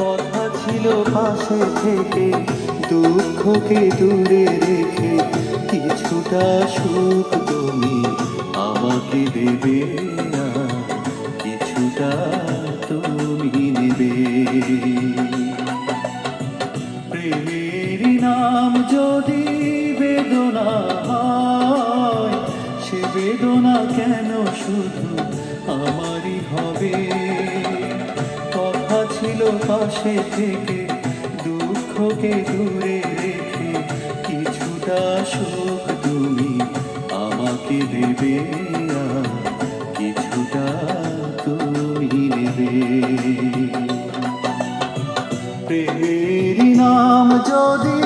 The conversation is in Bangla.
কথা ছিল থেকে দুঃখকে দূরে রেখে কিছুটা সুখ তুমি আমাকে দেবে না কিছুটা তুমি প্রেমের নাম যদি বেদনা হয়, সে বেদনা কেন শুধু আমারই হবে? কথা ছিল পাশে থেকে, দুঃখকে দূরে রেখে কিছুটা সুখ তুমি নেবে প্রেমের নাম যদি